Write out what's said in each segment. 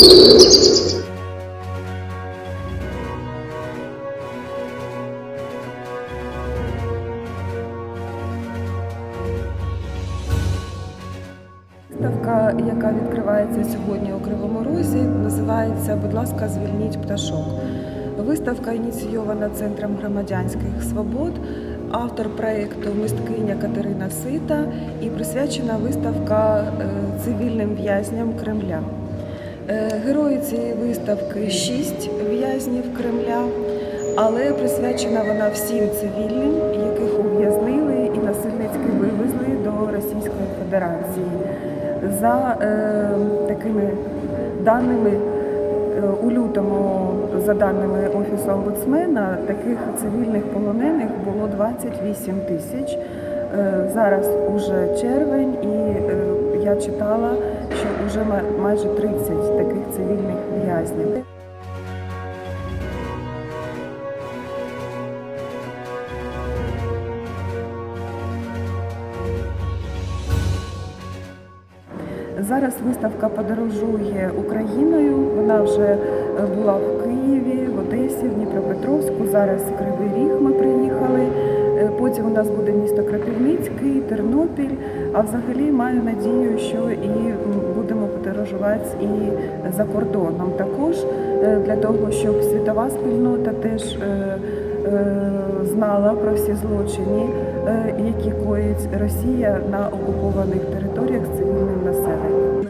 Виставка, яка відкривається сьогодні у Кривому Розі, називається Будь ласка, звільніть пташок. Виставка ініційована Центром громадянських свобод. Автор проєкту мисткиня Катерина Сита і присвячена виставка е, цивільним в'язням Кремля. Е, Герої цієї виставки шість в'язнів Кремля, але присвячена вона всім цивільним, яких ув'язнили і насильницьки вивезли до Російської Федерації. За е, такими даними, е, у лютому, за даними Офісу омбудсмена, таких цивільних полонених було 28 тисяч. Е, Зараз уже червень, і я читала, що вже майже 30 таких цивільних в'язнів. Зараз виставка подорожує Україною. Вона вже е, була в Києві, в Одесі, в Дніпропетровську. Зараз в Кривий Ріг ми приїхали. Е, Потім у нас буде місто Кропивницький, Тернопіль. А взагалі маю надію, що і будемо подорожувати і за кордоном також е, для того, щоб світова спільнота теж е, знала про всі злочини, які коїть Росія на окупованих територіях з цивільним населенням.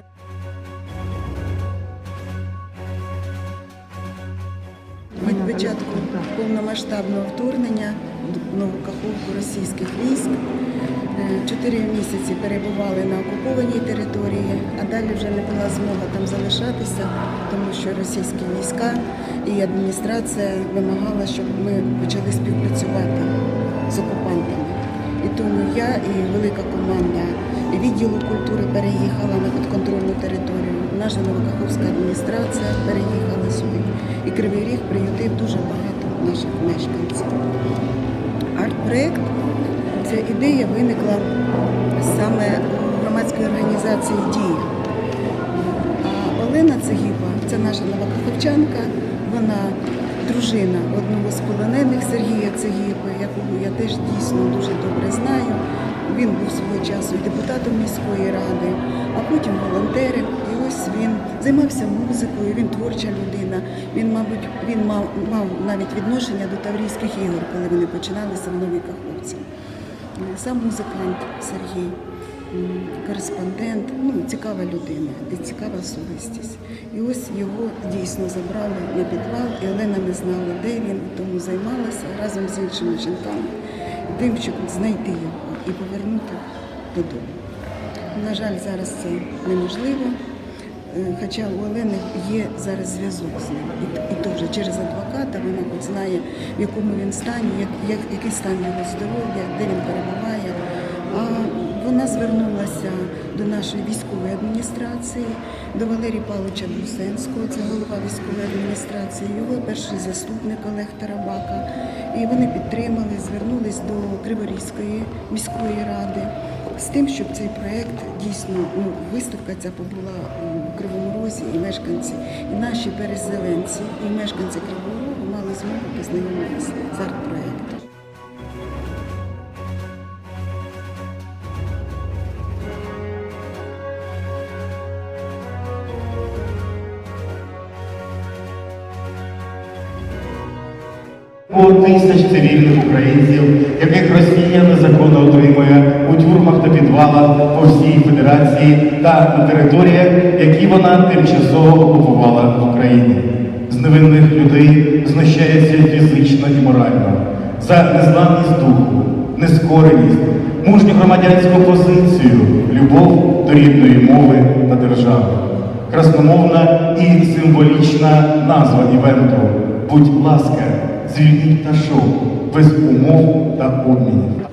Початку повномасштабного вторгнення нову російських військ е, чотири місяці перебували на окупованій території, а далі вже не була змога там залишатися, тому що російські війська і адміністрація вимагала, щоб ми почали співпрацювати з окупантами. І тому я і велика команда відділу культури переїхала на підконтрольну територію. Наша Новокаховська адміністрація переїхала сюди. І Кривий Ріг приютив дуже багато наших мешканців. Арт-проєкт ця ідея виникла саме громадської організації Дія. А Олена Цегіпа, це наша новокаховчанка, вона дружина одного з полонених Сергія Цегіпи, якого я теж дійсно дуже добре знаю. Він був свого часу і депутатом міської ради, а потім волонтером. Ось він займався музикою, він творча людина. Він, мабуть, він мав, мав навіть відношення до Таврійських ігор, коли вони починалися в Новій Каховці. Сам музикант Сергій, кореспондент, ну, цікава людина і цікава особистість. І ось його дійсно забрали на підвал, і Олена не знала, де він, тому займалася разом з іншими жінками тим, щоб знайти його і повернути додому. На жаль, зараз це неможливо. Е, Хоча у Олени є зараз зв'язок з ним. І, і теж через адвоката вона хоч знає, в якому він стані, як, як, який стан його здоров'я, де він перебуває. А вона звернулася до нашої військової адміністрації, до Валерія Павловича Брусенського, це голова військової адміністрації, його перший заступник Олег Тарабака. І вони підтримали, звернулись до Криворізької міської ради з тим, щоб цей проєкт дійсно ну, виставка ця побула у і мешканці, і наші переселенці, і мешканці Кривого мали змогу познайомитися з арт-проєктом. Тисяч цивільних українців, яких Росія незаконно утримує у тюрмах та підвалах по всій федерації та на територіях, які вона тимчасово окупувала в Україні. З невинних людей знущається фізично і морально за незламність духу, нескореність, мужню громадянську позицію, любов до рідної мови та держави. Красномовна і символічна назва івенту. Будь ласка, звільніть шов без умов та обмінів.